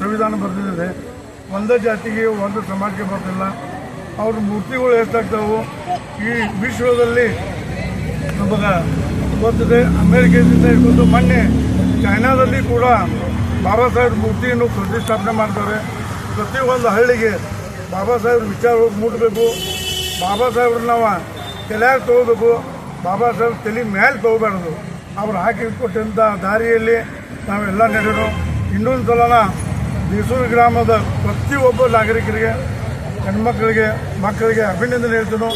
ಸಂವಿಧಾನ ಬರೆದಿದೆ. ಒಂದೇ ಜಾತಿಗೆ ಒಂದು ಸಮಾಜಕ್ಕೆ ಬರ್ತಿಲ್ಲ ಅವ್ರ ಮೂರ್ತಿಗಳು ಎಷ್ಟಾಗ್ತಾವು ಈ ವಿಶ್ವದಲ್ಲಿ ನಮಗೆ ಗೊತ್ತಿದೆ. ಅಮೇರಿಕದಿಂದ ಹಿಡ್ಕೊಂಡು ಮೊನ್ನೆ ಚೈನಾದಲ್ಲಿ ಕೂಡ ಬಾಬಾ ಸಾಹೇಬ್ ಮೂರ್ತಿಯನ್ನು ಪ್ರತಿಷ್ಠಾಪನೆ ಮಾಡ್ತಾರೆ. ಪ್ರತಿಯೊಂದು ಹಳ್ಳಿಗೆ ಬಾಬಾ ಸಾಹೇಬ್ರ ವಿಚಾರ ಹೋಗಿ ಮುಟ್ಟಬೇಕು ಬಾಬಾ ಸಾಹೇಬ್ರ ನಾವು ತಲೆಯಾಗಿ ತೊಗೋಬೇಕು. ಬಾಬಾ ಸಾಹೇಬ್ ತಲೆ ಮೇಲೆ ತೊಗೋಬಾರ್ದು. ಅವ್ರು ಹಾಕಿ ಕೊಟ್ಟಂಥ ದಾರಿಯಲ್ಲಿ ನಾವೆಲ್ಲ ನಡೆಯೋಣ ಇನ್ನೊಂದು ಸಲನ ಮೈಸೂರು ಗ್ರಾಮದ ಪ್ರತಿಯೊಬ್ಬ ನಾಗರಿಕರಿಗೆ ಹೆಣ್ಮಕ್ಳಿಗೆ ಮಕ್ಕಳಿಗೆ ಅಭಿನಂದನೆ ಹೇಳ್ತೀನಿ.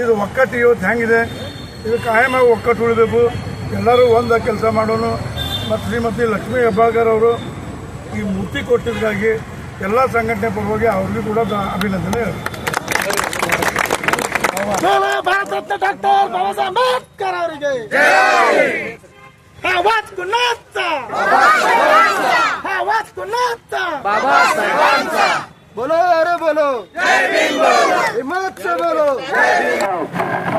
ಇದು ಒಕ್ಕಟ್ಟು ಇವತ್ತು ಹೆಂಗಿದೆ ಇದು ಕಾಯಮಾಗಿ ಒಕ್ಕಟ್ಟು ಉಳಿಬೇಕು. ಎಲ್ಲರೂ ಒಂದು ಕೆಲಸ ಮಾಡೋನು. ಮತ್ತು ಶ್ರೀಮತಿ ಲಕ್ಷ್ಮೀ ಹೆಬ್ಬಾಳ್ಕರ್ ಅವರು ಈ ಮೂರ್ತಿ ಕೊಟ್ಟಿದ್ದಕ್ಕಾಗಿ ಎಲ್ಲ ಸಂಘಟನೆ ಪರವಾಗಿ ಅವ್ರಿಗೂ ಕೂಡ ಅಭಿನಂದನೆ ಭಾರತ ಡಾಕ್ಟರ್ ಬಾಬಾ ಸಾಹೇಬ್ ಅಂಬೇಡ್ಕರ್ ಅವರಿಗೆ. आवाज कुणाचा बोलो अरे बोलो. हिम्मत से बोलो.